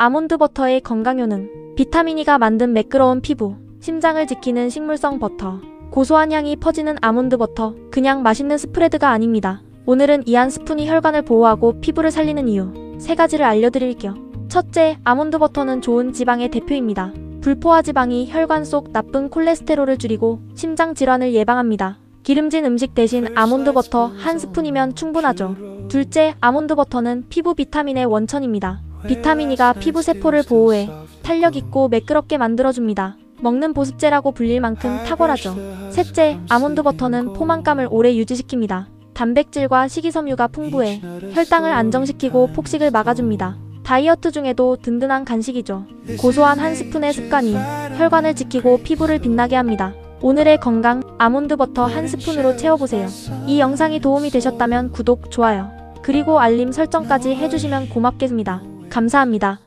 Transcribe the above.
아몬드 버터의 건강 효능. 비타민이가 만든 매끄러운 피부. 심장을 지키는 식물성 버터. 고소한 향이 퍼지는 아몬드 버터. 그냥 맛있는 스프레드가 아닙니다. 오늘은 이 한 스푼이 혈관을 보호하고 피부를 살리는 이유. 세 가지를 알려드릴게요. 첫째, 아몬드 버터는 좋은 지방의 대표입니다. 불포화 지방이 혈관 속 나쁜 콜레스테롤을 줄이고 심장 질환을 예방합니다. 기름진 음식 대신 아몬드 버터 한 스푼이면 충분하죠. 둘째, 아몬드 버터는 피부 비타민의 원천입니다. 비타민이가 피부 세포를 보호해 탄력 있고 매끄럽게 만들어줍니다. 먹는 보습제라고 불릴 만큼 탁월하죠. 셋째, 아몬드 버터는 포만감을 오래 유지시킵니다. 단백질과 식이섬유가 풍부해 혈당을 안정시키고 폭식을 막아줍니다. 다이어트 중에도 든든한 간식이죠. 고소한 한 스푼의 습관이 혈관을 지키고 피부를 빛나게 합니다. 오늘의 건강 아몬드 버터 한 스푼으로 채워보세요. 이 영상이 도움이 되셨다면 구독, 좋아요, 그리고 알림 설정까지 해주시면 고맙겠습니다. 감사합니다.